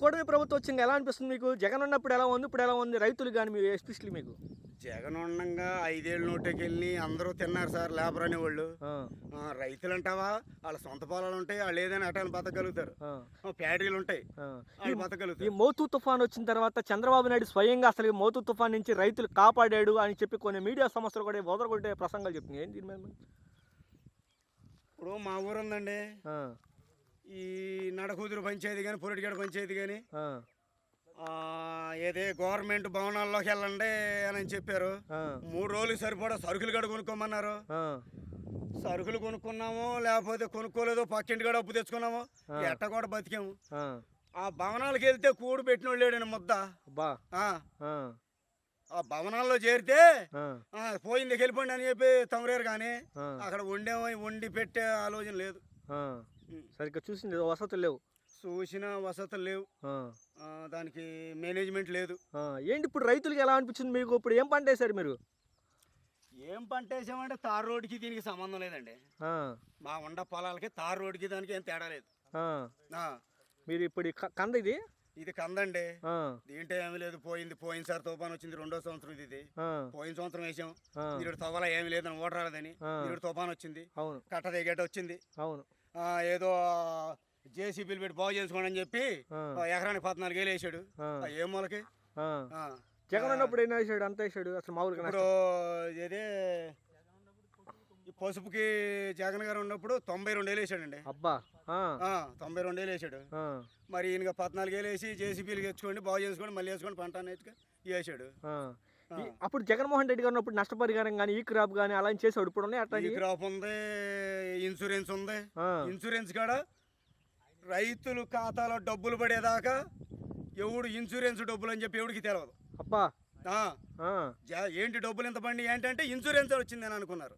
కూటమి ప్రభుత్వం వచ్చింది. ఎలా అనిపిస్తుంది మీకు? జగన్ ఉన్నప్పుడు ఎలా ఉంది? ఇప్పుడు ఎలా ఉంది? రైతులు కానీ మీరు ఎస్పెషల్లీ మీకు? జగన్ ఉండగా ఐదేళ్ళు నోటికి వెళ్ళి అందరూ తిన్నారు సార్ లేబర్ అనేవాళ్ళు. ఆ, రైతులు అంటావా వాళ్ళ సొంత పొలాలు ఉంటాయి వాళ్ళు ఏదైనా అటాలు బతకగలుగుతారు. ఆ, ఫ్యాక్టరీలు ఉంటాయి. ఆ. వాళ్ళు ఈ బతకగలుగుతారు. మోతు తుఫాన్ వచ్చిన తర్వాత చంద్రబాబు నాయుడు స్వయంగా అసలు ఈ మోతు తుఫాన్ నుంచి రైతులు కాపాడాడు అని చెప్పి కొన్ని మీడియా సంస్థలు కూడా వదలగొట్టే ప్రసంగాలు చెప్తున్నాయి. ఏంటి దీని మీద మరి? ఇప్పుడు మా ఊరు ఉందండి. ఆ, నడకూతురు పంచాయతీ కానీ పొరటిగడ పంచాయతీ కానీ ఏదే గవర్నమెంట్ భవనాల్లోకి వెళ్ళండి అని చెప్పారు. మూడు రోజులకి సరిపడా సరుకులు గడ కొనుక్కోమన్నారు. సరుకులు కొనుక్కున్నాము లేకపోతే కొనుక్కోలేదో పక్కింటి కూడా అప్పు తెచ్చుకున్నాము. ఎట్ట కూడా బతికాము. ఆ. భవనాలకు వెళ్తే కూడు పెట్టిన లేడని ముద్ద. ఆ, భవనాల్లో చేరితే పోయింది వెళ్ళిపోండి అని చెప్పి తమరేరు కానీ అక్కడ వండేమో వండి పెట్టే ఆలోచన లేదు. సరిగ్గా చూసింది వసతులు లేవు. చూసిన వసతులు లేవు. దానికి మేనేజ్మెంట్ లేదు. ఏంటి ఇప్పుడు రైతులకి ఎలా అనిపించింది మీకు? ఇప్పుడు ఏం పంట వేశారు మీరు? ఏం పంట వేసామంటే తార్ రోడ్డుకి దీనికి సంబంధం లేదండి. మా ఉండ పొలాలకి తార్ రోడ్డుకి దానికి ఏం తేడా లేదు. మీరు ఇప్పుడు కంద ఇది? ఇది కందండి. దీంట్లో ఏమీ లేదు. పోయింది పోయినసారి తుఫాన్ వచ్చింది రెండో సంవత్సరం ఇది పోయిన సంవత్సరం వేసాం. మీరు తవ్వల ఏమీ లేదని ఓటర్ రాలేదని ఆ. మీరు తుఫాన్ వచ్చింది. అవును. కట్ట దిగేట వచ్చింది. అవును. ఏదో జేసీబీలు పెట్టి బాగు చేసుకోండి అని చెప్పి ఎకరానికి పద్నాలుగు వేలు వేసాడు. ఏం మూలకి. జగన్ ఉన్నప్పుడు ఎన్ని వేసాడు? అంత వేసాడు? అసలు మామూలుగా ఇప్పుడు ఇదే పసుపుకి జగన్ గారు ఉన్నప్పుడు తొంభై రెండు వేలు వేసాడండి. అబ్బా. తొంభై రెండు వేలు వేసాడు. మరి ఈయనగా పద్నాలుగు వేలు వేసి జేసీబీలు తెచ్చుకోండి బాగు చేసుకోండి మళ్ళీ వేసుకోండి పంట అనేది వేసాడు. అప్పుడు జగన్మోహన్ రెడ్డి గారు ఉన్నప్పుడు నష్టపరిహారం కానీ ఈ క్రాప్ కానీ అలా చేసాడు ఇప్పుడు ఉన్నాయి? అట్లా ఈ క్రాప్ ఉంది ఇన్సూరెన్స్ ఉంది. ఇన్సూరెన్స్ కాడ రైతులు ఖాతాలో డబ్బులు పడేదాకా ఎవడు ఇన్సూరెన్స్ డబ్బులు అని చెప్పి ఎవడికి తెలియదు అబ్బా. ఏంటి డబ్బులు ఎంత పండి ఏంటంటే ఇన్సూరెన్స్ వచ్చింది అని అనుకున్నారు.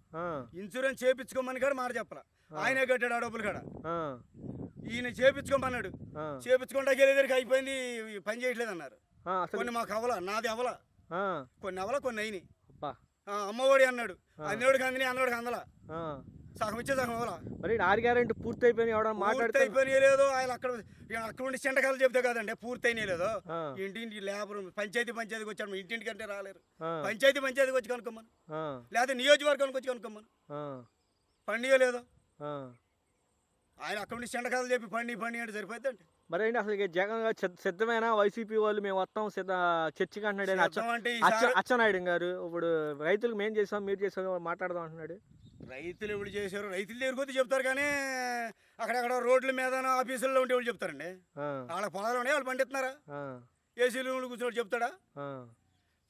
ఇన్సూరెన్స్ చేపించుకోమని కాడ మాట చెప్పలా. ఆయనే కట్టాడు ఆ డబ్బులు కాడ. ఈయన చేపించుకోమన్నాడు. చేపించుకుంటా వెళ్ళేదరికి అయిపోయింది పని చేయట్లేదు అన్నారు కొన్ని మాకు అవల నాది అవల. కొన్ని అవల కొన్ని అయినాయి. అమ్మఒడి అన్నాడు. అన్నోడికి అందిని అన్నోడికి అందల. సగం ఇచ్చే సగం అవల మరి ఆరు గ్యారెంటీ పూర్తి అయిపోయిన మాట్లాడితే? అయిపోయినాయి లేదో ఆయన అక్కడ అక్కడ ఉండి చెంటకాలు చెప్తే కదండి పూర్తి అయినాయి లేదో ఇంటింటి లేబర్ పంచాయతీ పంచాయతీకి వచ్చాడు ఇంటింటి కంటే రాలేరు. పంచాయతీ పంచాయతీకి వచ్చి కనుక్కోమను. లేకపోతే నియోజకవర్గానికి వచ్చి కనుక్కోమను. పండియో లేదో. ఆయన అక్కడ ఉండి చెంటకాలు చెప్పి పండి పండి అంటే సరిపోద్దండి మరి ఏంటి అసలు జగన్ గారు సిద్ధ- సిద్ధమేనా? వైసీపీ వాళ్ళు మేము వస్తాం సిద్ధ చర్చికి అంటున్నాడు ఆయన అచ్చ సిద్ధం అంటే అచ్చ ఈసారి అచ్చెన్నాయుడు గారు. ఇప్పుడు రైతులకు మేం చేసాం మీరు చేసాం మాట్లాడదాం అంటున్నాడు. రైతులు ఎవరు చేశారు? రైతుల దగ్గరికి వచ్చి చెప్తారు కానీ అక్కడక్కడ రోడ్ల మీద ఆఫీసుల్లో ఉంటే వాళ్ళు చెప్తారండి. వాళ్ళ పొలాలు ఉన్నాయి వాళ్ళు పండిస్తున్నారా? ఏసీలు కూర్చోడు చెప్తాడా?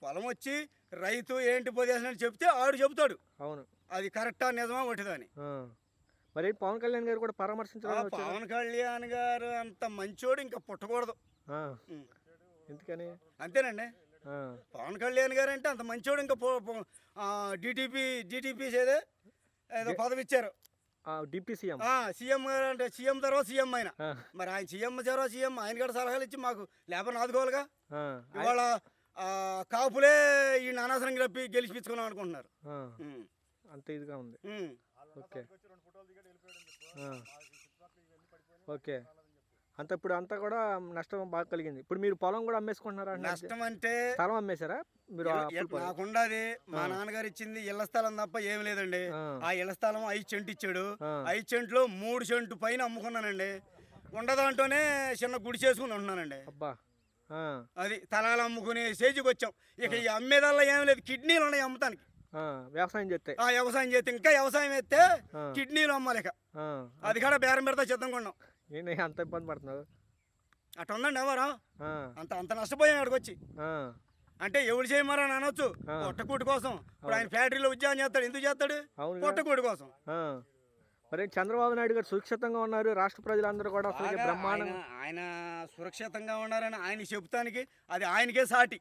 పొలం వచ్చి రైతు ఏంటి పోదేసినట్టు చెప్తే ఆడు చెప్తాడు అవును. అది కరెక్టా నిజమా ఒకటిదా అని. ఆ. మరి పవన్ కళ్యాణ్ గారు కూడా వచ్చారు పవన్ కళ్యాణ్ గారు అంత మంచోడు ఇంకా పుట్టకూడదు. ఎందుకని? అంతేనండి. పవన్ కళ్యాణ్ గారు అంటే అంత మంచోడు ఇంకా డిటిపి డిటిపి ఏదో ఏదో పదవి ఇచ్చారు. డిప్యూటీ సీఎం సీఎం గారు అంటే సీఎం తర్వాత సీఎం ఆయన. మరి ఆయన సీఎం తర్వాత సీఎం ఆయన కూడా సలహాలు ఇచ్చి మాకు లేబర్ ఆదుకోవాలిగా ఇవాళ కాపులే ఈ అనవసరం గెలిపి గెలిచిపించుకున్నాం అనుకుంటున్నారు. అంత ఇదిగా ఉంది. ఓకే. ఆ. ఓకే. అంత ఇప్పుడు అంతా కూడా నష్టం బాగా కలిగింది. ఇప్పుడు మీరు పొలం కూడా అమ్మేసుకుంటున్నారా? నష్టం అంటే స్థలం అమ్మేశారా? మీరు? నాకుండాది మా నాన్నగారు ఇచ్చింది ఇళ్ళ స్థలం తప్ప ఏం లేదండి. ఆ. ఇళ్ళ స్థలం ఐదు చెంటు ఇచ్చాడు. ఐదు చెంట్లో మూడు చెంటు పైన అమ్ముకున్నానండి. ఉండదాంట్లోనే చిన్న గుడి చేసుకుని ఉంటున్నానండి. అబ్బా. అది తలాలు అమ్ముకునే స్టేజ్కి వచ్చాం ఇక ఈ అమ్మేదల్లా ఏం లేదు. కిడ్నీలు ఉన్నాయి అమ్ముతానికి. ఆ, వ్యవసాయం చేస్తే ఆ వ్యవసాయం చేస్తే ఇంకా వ్యవసాయం ఎత్తే. కిడ్నీలు అమ్మాలి ఇక. ఆ, అది కూడా బేరం పెడతా సిద్ధంగా ఉన్నాం ఏంటి అంత ఇబ్బంది పడుతున్నారు అట్లా ఉందండి ఎవరు? అంత అంత నష్టపోయాం అక్కడికి వచ్చి. అంటే ఎవడు చేయమని అనొచ్చు. ఆ. పొట్టకూటి కోసం. ఇప్పుడు ఆయన ఫ్యాక్టరీలో ఉద్యోగం చేస్తాడు. ఎందుకు చేస్తాడు? పొట్టకూటి కోసం. మరి చంద్రబాబు నాయుడు గారు సురక్షితంగా ఉన్నారు. రాష్ట్ర ప్రజలందరూ కూడా అసలు బ్రహ్మాండంగా ఆయన సురక్షితంగా ఉన్నారని ఆయన చెబుతానికి అది ఆయనకే సాటి.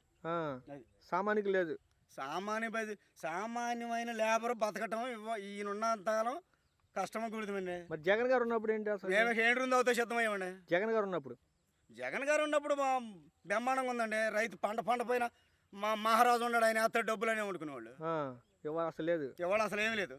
సామాన్యుకి లేదు. సామాన్య బతి సామాన్యమైన లేబర్ బతకటం ఇవ్వ- ఈయనున్నంతకాలం కష్టమ కూడుతుందండి. మరి జగన్ గారు ఉన్నప్పుడు ఏంటి అసలు? మేము ఏంటి ఉందో అవుతా సిద్ధమయ్యామండి. జగన్ గారు ఉన్నప్పుడు? జగన్ గారు ఉన్నప్పుడు మా బ్రహ్మాండంగా ఉందండి. రైతు పంట పంట పైన మా మహారాజు ఉన్నాడు ఆయన వేస్తాడు డబ్బులు అని వండుకునేవాళ్ళు ఇవాళ అసలు లేదు. ఇవాళ అసలు ఏమీ లేదు.